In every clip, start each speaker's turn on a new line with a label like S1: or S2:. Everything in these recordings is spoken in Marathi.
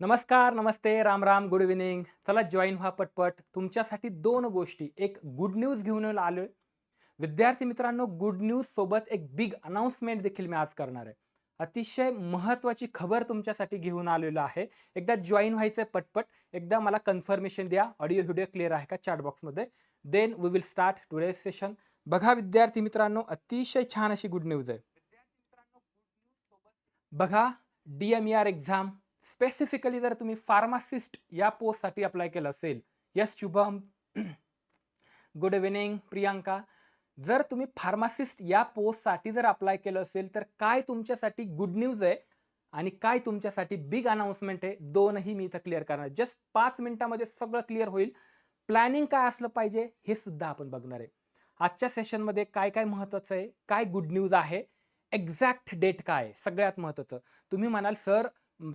S1: नमस्कार, नमस्ते, राम राम, गुड इव्हिनिंग चला जॉईन व्हा पटपट. तुमच्यासाठी दोन गोष्टी, एक गुड न्यूज घेऊन आलो विद्यार्थी मित्रांनो, गुड न्यूज सोबत एक बिग अनाउन्समेंट देखील मी आज करणार आहे. अतिशय महत्त्वाची खबर तुमच्यासाठी घेऊन आलेलो आहे. एकदा जॉईन व्हायचं आहे पटपट. एकदा मला कन्फर्मेशन द्या. ऑडिओ व्हिडिओ क्लिअर आहे का चॅट बॉक्समध्ये. Then we will start today session. बघा विद्यार्थी मित्रांनो, अतिशय छान अशी गुड न्यूज आहे. बघा डी-एम-ई-आर एक्झाम स्पेसिफिकली जर तुम्ही फार्मासिस्ट या पोस्टसाठी अप्लाय केलं असेल. Yes Shubham. Good evening Priyanka. जर तुम्ही फार्मासिस्ट या पोस्टसाठी जर अप्लाय केलं असेल, तर काय तुमच्यासाठी गुड न्यूज आहे आणि काय तुमच्यासाठी बिग अनाउन्समेंट आहे, दोनही मी इथं क्लिअर करणार जस्ट पाच मिनिटामध्ये सगळं क्लिअर होईल. प्लॅनिंग काय असलं पाहिजे, हे सुद्धा आपण बघणार आहे. आजच्या सेशनमध्ये काय-काय महत्त्वाचं आहे, काय गुड न्यूज आहे, एक्झॅक्ट डेट काय आहे, सगळ्यात महत्त्वाचं. तुम्ही म्हणाल, "सर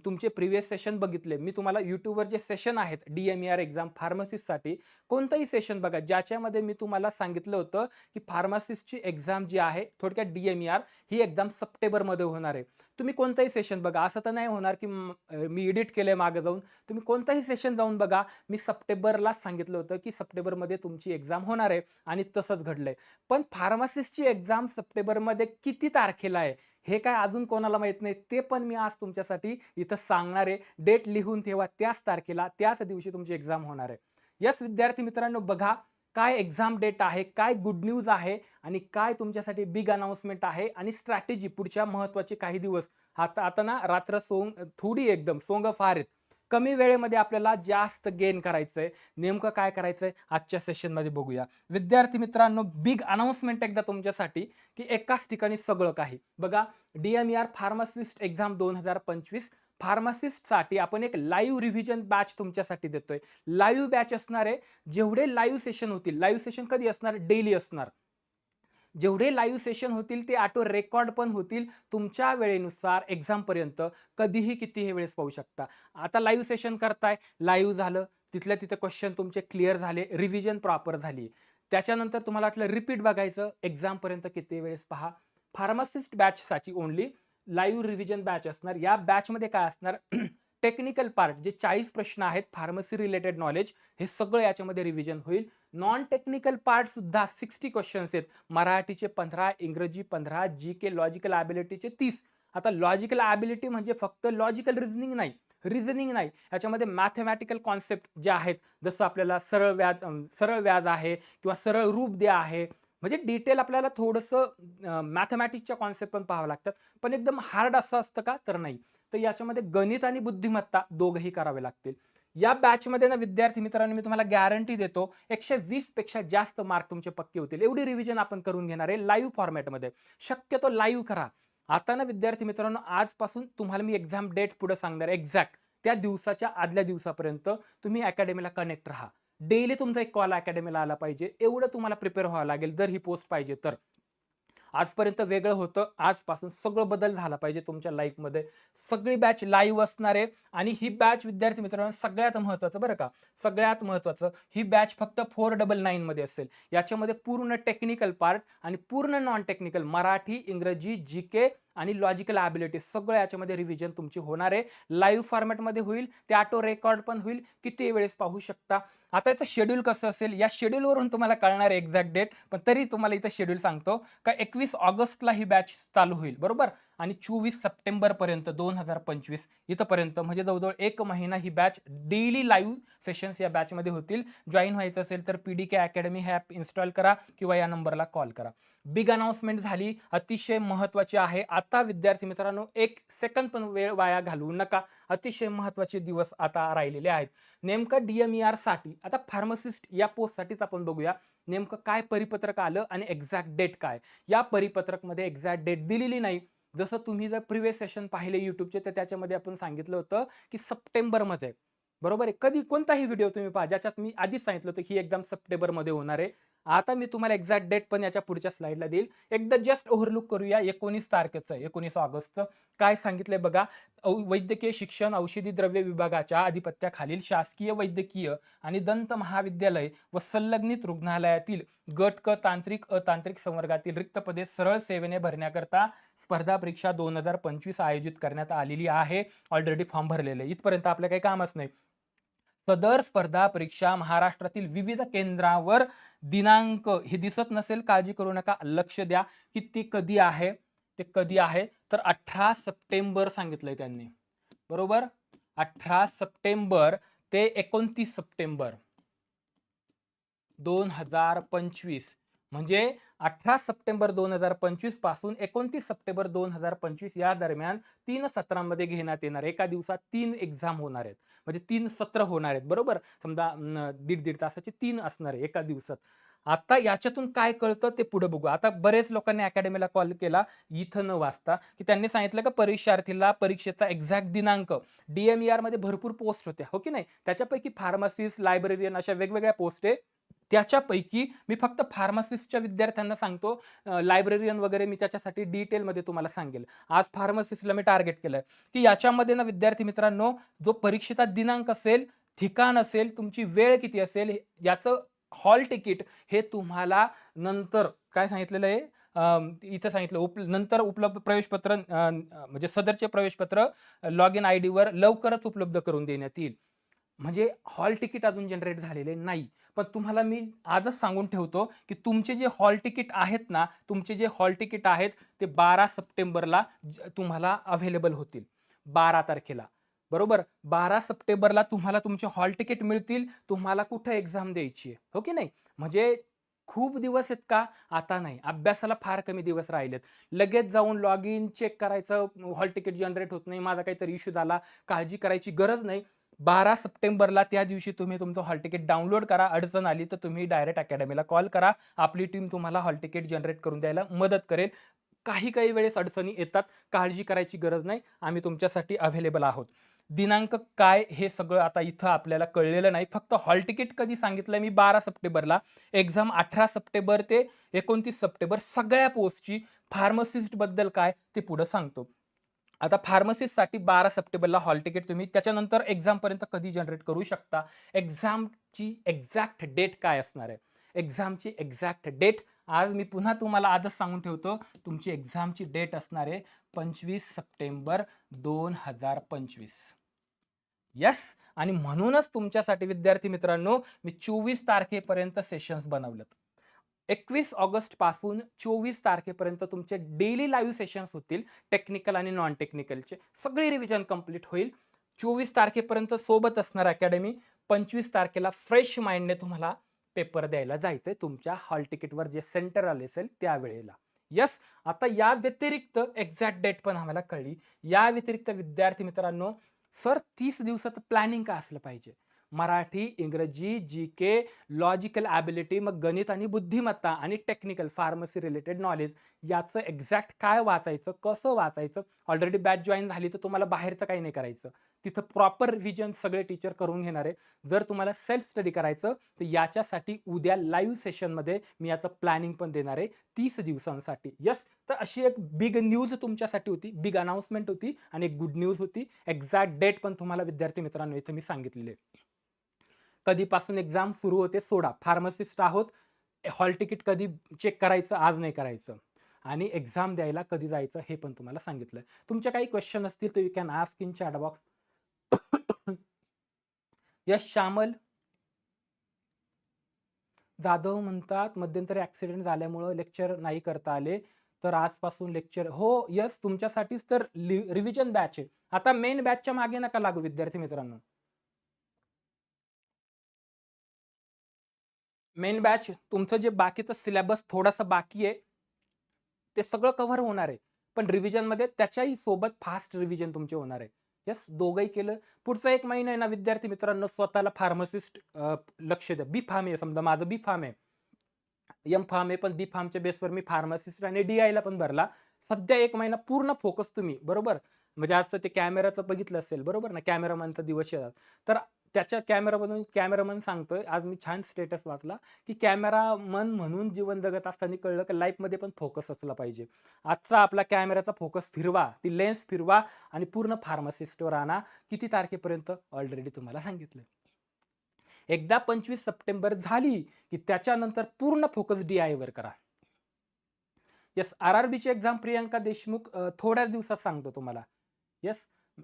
S1: तुमचे प्रिव्हियस सेशन बघितले." मी तुम्हाला यूट्यूबवर जे सेशन आहेत डी-एम-ई-आर एक्झाम फार्मसिस्टसाठी कोणतंही सेशन बघा, ज्याच्यामध्ये मी तुम्हाला सांगितलं होतं, की फार्मासिस्टची एक्झाम जी आहे, थोडक्यात डी-एम-ई-आर ही एक्झाम सप्टेंबरमध्ये होणार आहे. तुम्ही कोणतंही सेशन बघा. असं तर नाही होणार, की मी एडिट केलं आहे मागे जाऊन. तुम्ही कोणतंही सेशन जाऊन बघा. मी सप्टेंबरलाच सांगितलं होतं, की सप्टेंबरमध्ये तुमची एक्झाम होणार आहे आणि तसंच घडलंय. पण फार्मासिस्टची एक्झाम सप्टेंबरमध्ये किती तारखेला आहे, हे काय अजून कोणाला माहीत नाही. ते पण मी आज तुमच्यासाठी इथं सांगणार आहे. डेट लिहून ठेवा. त्याच तारखेला, त्याच दिवशी तुमची एक्झाम होणार आहे. यस विद्यार्थी मित्रांनो, बघा काय एक्झाम डेट आहे, काय गुड न्यूज आहे आणि काय तुमच्यासाठी बिग अनाउन्समेंट आहे आणि स्ट्रॅटेजी पुढच्या महत्त्वाचे काही दिवस. आता आता ना रात्र सोंग थोडी एकदम सोंग फार आहेत. कमी वेळेमध्ये आपल्याला जास्त गेन करायचं आहे नेमकं काय करायचं आहे आजच्या सेशनमध्ये बघूया. विद्यार्थी मित्रांनो, बिग अनाउन्समेंट एकदा तुमच्यासाठी, की एकाच ठिकाणी सगळं काही. बघा डी-एम-ई-आर फार्मासिस्ट एक्झाम 2025 फार्मासिस्टसाठी आपण एक लाईव्ह रिव्हिजन बॅच तुमच्यासाठी देतोय. लाईव्ह बॅच असणार आहे. जेवढे लाईव्ह सेशन होतील, लाईव्ह सेशन कधी असणार? डेली असणार. जेवढे लाईव्ह सेशन होतील ते ऑटो रेकॉर्ड पण होतील. तुमच्या वेळेनुसार एक्झामपर्यंत कधीही कितीही वेळेस पाहू शकता. आता लाईव्ह सेशन करताय, लाईव्ह झालं, तिथल्या तिथे क्वेश्चन तुमचे क्लिअर झाले, रिव्हिजन प्रॉपर झाली. त्याच्यानंतर तुम्हाला वाटलं रिपीट बघायचं, एक्झामपर्यंत किती वेळेस पहा. फार्मासिस्ट बॅचसाठी ओनली लाईव्ह रिव्हिजन बॅच असणार. या बॅचमध्ये काय असणार? टेक्निकल पार्ट जे 40 प्रश्न आहेत फार्मसी रिलेटेड नॉलेज, हे सगळं याच्यामध्ये रिव्हिजन होईल. नॉन टेक्निकल पार्ट सुद्धा 60 क्वेश्चन्स आहेत. मराठीचे 15, इंग्रजी 15, जी-के लॉजिकल ॲबिलिटीचे तीस आता लॉजिकल ॲबिलिटी म्हणजे फक्त लॉजिकल रिझनिंग नाही, रिझनिंग नाही. याच्यामध्ये मॅथेमॅटिकल कॉन्सेप्ट जे आहेत, जसं आपल्याला सरळ व्याज सरळ व्याज आहे किंवा सरळ रूप द्या आहे. म्हणजे डिटेल आपल्याला थोडंसं मॅथेमॅटिक्सच्या कॉन्सेप्ट पण पाहावं लागतात. पण एकदम हार्ड असं असतं का? तर नाही. तर याच्यामध्ये गणित आणि बुद्धिमत्ता दोघंही करावे लागतील. या बॅचमध्ये ना विद्यार्थी मित्रांनो, मी तुम्हाला गॅरंटी देतो 120 पेक्षा जास्त मार्क तुमचे पक्के होतील. एवढी रिव्हिजन आपण करून घेणार आहे लाईव्ह फॉर्मॅटमध्ये. शक्यतो लाईव्ह करा. आता ना विद्यार्थी मित्रांनो, आजपासून तुम्हाला मी एक्झाम डेट पुढे सांगणार एक्झॅक्ट. त्या दिवसाच्या आदल्या दिवसापर्यंत तुम्ही अकॅडमीला कनेक्ट राहा. डेली तुमचा एक कॉल अकॅडमीला आला पाहिजे. एवढं तुम्हाला प्रिपेअर व्हावं लागेल, जर ही पोस्ट पाहिजे तर. आजपर्यंत वेगळं होतं. आजपासून सगळं बदल झाला पाहिजे तुमच्या लाईफमध्ये. सगळी बॅच लाईव्ह असणार आहे आणि ही बॅच विद्यार्थी मित्रांनो, सगळ्यात महत्त्वाचं बरं का, सगळ्यात महत्त्वाचं ही बॅच फक्त फोर डबल नाईनमध्ये असेल. याच्यामध्ये पूर्ण टेक्निकल पार्ट आणि पूर्ण नॉन टेक्निकल मराठी, इंग्रजी, जी-के आणि लॉजिकल ॲबिलिटी सगळं याच्यामध्ये रिव्हिजन तुमची होणार आहे. लाईव्ह फॉर्मॅटमध्ये होईल. ते ऑटो रेकॉर्ड पण होईल. किती वेळेस पाहू शकता. आता याचं शेड्यूल कसं असेल, या शेड्यूलवरून तुम्हाला कळणार आहे एक्झॅक्ट डेट. पण तरी तुम्हाला इथं शेड्यूल सांगतो, का 21 ऑगस्टला ही बॅच चालू होईल, बरोबर? आणि 24 सप्टेंबरपर्यंत दोन हजार पंचवीस इथंपर्यंत म्हणजे जवळजवळ एक महिना ही बॅच डेली लाईव्ह सेशन्स या बॅचमध्ये होतील. जॉईन व्हायचं असेल तर पी-डी-के अकॅडमी हे ॲप इन्स्टॉल करा किंवा या नंबरला कॉल करा. बिग अनाऊन्समेंट झाली, अतिशय महत्त्वाची आहे. आता विद्यार्थी मित्रांनो, एक सेकंद पण वेळ वाया घालवू नका. अतिशय महत्त्वाचे दिवस आता राहिलेले आहेत. नेमकं डी-एम-ई-आरसाठी आता फार्मसिस्ट या पोस्टसाठीच आपण बघूया. नेमकं काय परिपत्रक आलं आणि एक्झॅक्ट डेट काय? या परिपत्रकमध्ये एक्झॅक्ट डेट दिलेली नाही. जसं तुम्ही जर प्रिव्हियस सेशन पाहिले युट्यूबचे तर त्याच्यामध्ये आपण सांगितलं होतं, की सप्टेंबरमध्ये बरोबर आहे. कधी कोणताही व्हिडिओ तुम्ही पहा, ज्याच्यात मी आधीच सांगितलं होतं, की ही एक्झाम सप्टेंबरमध्ये होणार आहे आता मी तुम्हाला एक्झॅक्ट डेट पण याच्या पुढच्या स्लाइडला देईल. एकदा जस्ट ओव्हरलुक करूया एकोणीस तारखेचं एकोणीस ऑगस्टचं. काय सांगितलंय बघा औ- वैद्यकीय शिक्षण औषधी द्रव्य विभागाच्या अधिपत्याखालील शासकीय वैद्यकीय आणि दंत महाविद्यालय व संलग्नित रुग्णालयातील गट क तांत्रिक अतांत्रिक संवर्गातील रिक्त पदे सरळ सेवेने भरण्याकरता स्पर्धा परीक्षा दोन हजार पंचवीस आयोजित करण्यात आलेली आहे. ऑलरेडी फॉर्म भरलेले आहे. इथपर्यंत आपलं काही कामच नाही. सदर स्पर्धा परीक्षा महाराष्ट्रातील विविध केंद्रावर दिनांक हे दिसत नसेल काळजी करू नका लक्ष द्या की ते कधी आहे ते कधी आहे. तर अठरा सप्टेंबर सांगितलंय त्यांनी. बरोबर? अठरा सप्टेंबर ते एकोणतीस सप्टेंबर. दोन हजार पंचवीस. म्हणजे अठरा सप्टेंबर दोन हजार पंचवीसपासून एकोणतीस सप्टेंबर दोन हजार पंचवीस या दरम्यान तीन सत्रांमध्ये घेण्यात येणार एका दिवसात तीन एक्झाम होणार आहेत. म्हणजे तीन सत्र होणार आहेत. बरोबर? समजा दीड दीड तासाचे तीन असणार आहे एका दिवसात. आता याच्यातून काय कळतं ते पुढे बघू. आता बरेच लोकांनी अकॅडमीला कॉल केला इथं न वाचता की त्यांनी सांगितलं का परीक्षार्थीला परीक्षेचा एक्झॅक्ट दिनांक डीएमईआरमध्ये भरपूर पोस्ट होत्या. हो की नाही? त्याच्यापैकी फार्मासिस्ट लायब्ररियन अशा वेगवेगळ्या पोस्ट आहे. त्याच्यापैकी मी फक्त फार्मासिस्टच्या विद्यार्थ्यांना सांगतो लायब्ररियन वगैरे मी त्याच्यासाठी डिटेलमध्ये तुम्हाला सांगेल. आज फार्मासिस्टला मी टार्गेट केलंय. की याच्यामध्ये ना विद्यार्थी मित्रांनो जो परीक्षेचा दिनांक असेल ठिकाण असेल तुमची वेळ किती असेल हे- याचं हॉल तिकीट हे तुम्हाला नंतर काय सांगितलेलं आहे? इथं सांगितलं उप नंतर उपलब्ध प्रवेशपत्र म्हणजे सदरचे प्रवेशपत्र लॉग इन आय डीवर लवकरच उपलब्ध करून देण्यात येईल. म्हणजे हॉल तिकीट अजून जनरेट झालेले नाही. पण तुम्हाला मी आजच सांगून ठेवतो की तुमचे जे हॉल तिकीट आहेत ना तुमचे जे हॉल तिकीट आहेत ते बारा सप्टेंबरला तुम्हाला अवेलेबल होतील. बारा तारखेला. बरोबर? बारा सप्टेंबरला तुम्हाला तुमचे हॉल तिकीट मिळतील तुम्हाला कुठं एक्झाम द्यायची आहे हो की नाही? म्हणजे खूप दिवस आहेत का? आता नाही. अभ्यासाला फार कमी दिवस राहिलेत. लगेच जाऊन लॉग इन चेक करायचं हॉल तिकीट जनरेट होत नाही माझा काहीतरी इश्यू झाला काळजी करायची गरज नाही. बारा सप्टेंबरला त्या दिवशी तुम्ही तुमचं हॉल तिकीट डाउनलोड करा अडचण आली तर तुम्ही डायरेक्ट अकॅडमीला कॉल करा. आपली टीम तुम्हाला हॉल तिकीट जनरेट करून द्यायला मदत करेल. काही काही वेळेस अडचणी येतात काळजी करायची गरज नाही आम्ही तुमच्यासाठी अवेलेबल आहोत. दिनांक काय हे सगळं आता इथं आपल्याला कळलेलं नाही. फक्त हॉल तिकीट कधी सांगितलं मी? बारा सप्टेंबरला. एक्झाम अठरा सप्टेंबर ते एकोणतीस सप्टेंबर सगळ्या पोस्टची फार्मसिस्टबद्दल काय ते पुढं सांगतो. आता फार्मसिस्टसाठी बारा सप्टेंबरला हॉल तिकीट तुम्ही त्याच्यानंतर एक्झामपर्यंत कधी जनरेट करू शकता? एक्झामची एक्झॅक्ट डेट काय असणार आहे? एक्झामची एक्झॅक्ट डेट आज मी पुन्हा तुम्हाला आजच सांगून ठेवतो तुमची एक्झामची डेट असणार आहे पंचवीस सप्टेंबर दोन हजार पंचवीस. यस आणि म्हणूनच तुमच्यासाठी विद्यार्थी मित्रांनो मी चोवीस तारखेपर्यंत सेशन्स बनवलेत. एकवीस ऑगस्टपासून चोवीस तारखेपर्यंत तुमचे डेली लाईव्ह सेशन्स होतील टेक्निकल आणि नॉन टेक्निकलचे सगळी रिव्हिजन कंप्लीट होईल. चोवीस तारखेपर्यंत सोबत असणार अकॅडमी पंचवीस तारखेला फ्रेश माइंडने तुम्हाला पेपर द्यायला जायचंय. तुमच्या हॉल तिकीटवर जे सेंटर आले असेल त्यावेळेला. यस आता या व्यतिरिक्त एक्झॅक्ट डेट पण आम्हाला कळली. या व्यतिरिक्त विद्यार्थी मित्रांनो सर तीस दिवसात प्लॅनिंग काय असलं पाहिजे? मराठी इंग्रजी जी के लॉजिकल ॲबिलिटी मग गणित आणि बुद्धिमत्ता आणि टेक्निकल फार्मसी रिलेटेड नॉलेज याचं एक्झॅक्ट काय वाचायचं कसं वाचायचं? ऑलरेडी बॅच जॉईन झाली तर तुम्हाला बाहेरचं काही नाही करायचं. तिथं प्रॉपर रिव्हिजन सगळे टीचर करून घेणार आहे. जर तुम्हाला सेल्फ स्टडी करायचं तर याच्यासाठी उद्या लाईव्ह सेशनमध्ये मी याचं प्लॅनिंग पण देणार आहे. तीस दिवसांसाठी. यस तर अशी एक बिग न्यूज तुमच्यासाठी होती. बिग अनाऊन्समेंट होती आणि एक गुड न्यूज होती. एक्झॅक्ट डेट पण तुम्हाला विद्यार्थी मित्रांनो इथं मी सांगितलेली आहे. कधीपासून एक्झाम सुरू होते सोडा. फार्मसिस्ट आहोत. हॉल तिकीट कधी चेक करायचं आज नाही करायचं. आणि एक्झाम द्यायला कधी जायचं हे पण तुम्हाला सांगितलं. तुमच्या काही क्वेश्चन असतील तर you can ask in chat box yes Shyamal. Jadhav म्हणतात मध्यंतरी ऍक्सिडेंट झाल्यामुळं लेक्चर नाही करता आले तर आजपासून लेक्चर हो यस तुमच्यासाठीच तर रिव्हिजन बॅच आहे. आता मेन बॅचच्या मागे नका लागू विद्यार्थी मित्रांनो. मेन बॅच तुमचं जे बाकीचं सिलेबस थोडंसं बाकी आहे ते सगळं कव्हर होणार आहे. पण रिव्हिजनमध्ये त्याच्याही सोबत फास्ट रिव्हिजन तुमचे होणार आहे. यस दोघंही केलं. पुढचा एक महिना आहे ना विद्यार्थी मित्रांनो स्वतःला फार्मसिस्ट लक्ष द्या. बी फार्म आहे समजा माझं बी फार्म आहे. एम फार्म आहे पण बी फार्मच्या बेसवर मी फार्मसिस्ट आणि डी आयला पण भरला. सध्या एक महिना पूर्ण फोकस तुम्ही बरोबर? म्हणजे आजचं ते कॅमेराचं बघितलं असेल बरोबर ना? कॅमेरामॅनचा दिवस येतात. तर त्याच्या कॅमेरामधून कॅमेरामन सांगतोय आज मी छान स्टेटस वाचला की कॅमेरामन म्हणून जीवन जगत असताना कळलं की लाईफमध्ये पण फोकस असला पाहिजे. आजचा आपला कॅमेराचा फोकस फिरवा ती लेन्स फिरवा आणि पूर्ण फार्मासिस्टवर आणा. किती तारखेपर्यंत? ऑलरेडी तुम्हाला सांगितलं. एकदा पंचवीस सप्टेंबर झाली की त्याच्यानंतर पूर्ण फोकस डी आयवर करा. येस आर आर बीची एक्झाम प्रियांका देशमुख थोड्याच दिवसात सांगतो तुम्हाला. येस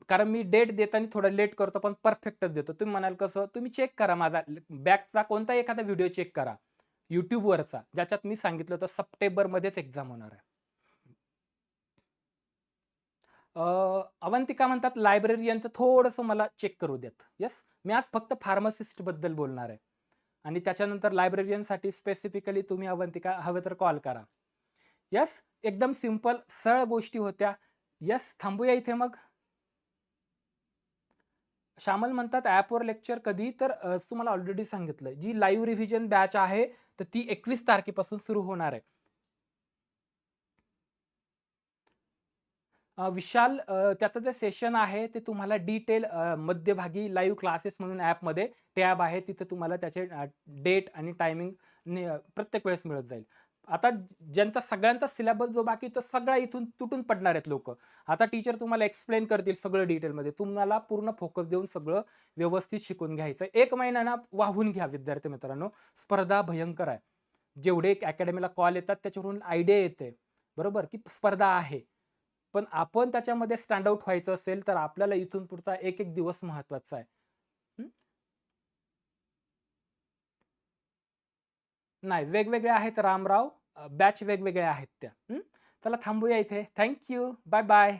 S1: कारण मी डेट देताना थोडं लेट करतो पण परफेक्टच देतो. तुम्ही म्हणाल कसं तुम्ही चेक करा माझा. बॅकचा कोणता एखादा व्हिडिओ चेक करा. युट्यूबवरचा ज्याच्यात मी सांगितलं होतं सप्टेंबरमध्येच एक्झाम होणार आहे. अवंतिका म्हणतात लायब्ररियनचं थोडंसं मला चेक करू देत. येस मी आज फक्त फार्मासिस्टबद्दल बोलणार आहे. आणि त्याच्यानंतर लायब्ररियनसाठी स्पेसिफिकली तुम्ही अवंतिका हवे तर कॉल करा. यस एकदम सिंपल सरळ गोष्टी होत्या. यस थांबूया इथे मग. श्यामल म्हणतात ॲपवर लेक्चर कधी तर तुम्हाला ऑलरेडी सांगितलं जी लाईव्ह रिव्हिजन बॅच आहे तर ती एकवीस तारखेपासून सुरू होणार आहे. विशाल त्याचं जे सेशन आहे ते तुम्हाला डिटेल मध्यभागी लाईव्ह क्लासेस म्हणून ॲपमध्ये टॅब आहे तिथे तुम्हाला त्याचे डेट आणि टायमिंग प्रत्येक वेळेस मिळत जाईल. आता ज्यांचा सगळ्यांचा सिलेबस जो बाकी तो सगळा इथून तुटून पडणार आहेत लोक. आता टीचर तुम्हाला एक्सप्लेन करतील सगळं डिटेलमध्ये तुम्हाला पूर्ण फोकस देऊन सगळं व्यवस्थित शिकून घ्यायचं एक महिना ना वाहून घ्या विद्यार्थी मित्रांनो. स्पर्धा भयंकर आहे. जेवढे अकॅडमीला कॉल येतात त्याच्यावरून आयडिया येते बरोबर? की स्पर्धा आहे. पण आपण त्याच्यामध्ये स्टँड आउट व्हायचं असेल तर आपल्याला इथून पुढचा एक एक दिवस महत्त्वाचा आहे. नाही वेगवेगळे आहेत रामराव. बॅच वेगवेगळ्या आहेत त्या. चला थांबूया इथे. Thank you bye bye